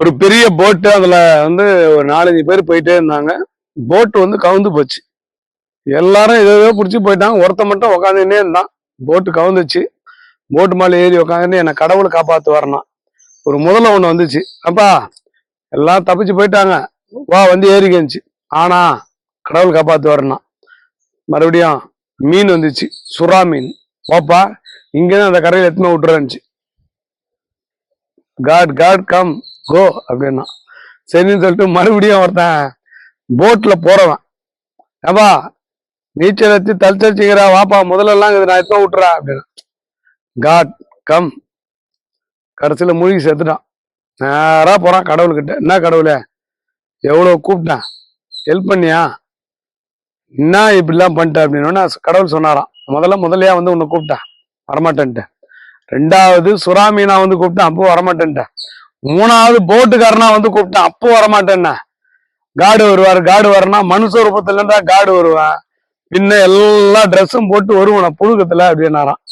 ஒரு பெரிய போட்டு அதுல வந்து ஒரு நாலஞ்சு பேர் போயிட்டே இருந்தாங்க. போட்டு வந்து கவுந்து போச்சு. எல்லாரும் ஏதோ பிடிச்சி போயிட்டாங்க. ஒருத்த மட்டும் உக்காந்துன்னே இருந்தான். போட்டு கவுந்துச்சு. போட்டு மேலே ஏறி உக்காந்துன்னு என்னை கடவுள் காப்பாத்து வரணும் ஒரு முதல்ல ஒண்ணு வந்துச்சு. அப்பா எல்லாம் தப்பிச்சு போயிட்டாங்க. வா வந்து ஏறிக்கிச்சு ஆனா கடவுள் காப்பாத்து வரணும் மறுபடியும் மீன் வந்துச்சு. சுறா மீன். வாப்பா இங்கேருந்து அந்த கரையில் எத்தனை விட்டுறேன்ச்சு காட் காட் கம் கோ அப்படின்னா. சரின்னு சொல்லிட்டு மறுபடியும் ஒருத்தன் போட்டில் போகிறவன் ஏப்பா நீச்சல் வச்சு தளிச்சிக்கிறா வாப்பா முதலெல்லாம் இது நான் எத்தனை விட்டுறேன் அப்படின்னா. காட் கம் கடைசியில் மூழ்கி செத்துட்டான். நேராக போகிறான் கடவுள்கிட்ட. என்ன கடவுளே எவ்வளோ கூப்பிட்டேன்? ஹெல்ப் பண்ணியா? என்ன இப்படிலாம் பண்ணிட்டேன் அப்படின்னு கடவுள் சொன்னாராம். முதல்ல முதலையா வந்து உன்னை கூப்பிட்டேன். வரமாட்டேன்ட்டு. ரெண்டாவது சுறாமீனா வந்து கூப்பிட்டேன். அப்போ வரமாட்டேன்ட்டேன் மூணாவது போட்டுக்காரனா வந்து கூப்பிட்டேன். அப்போ வரமாட்டேன்னா. காடு வருவார் காடு வரனா மனுஷ ரூபத்துல இருந்தா காடு வருவேன். பின்ன எல்லா ட்ரெஸ்ஸும் போட்டு வருவேன் நான் புழுக்கத்துல அப்படின்னாராம்.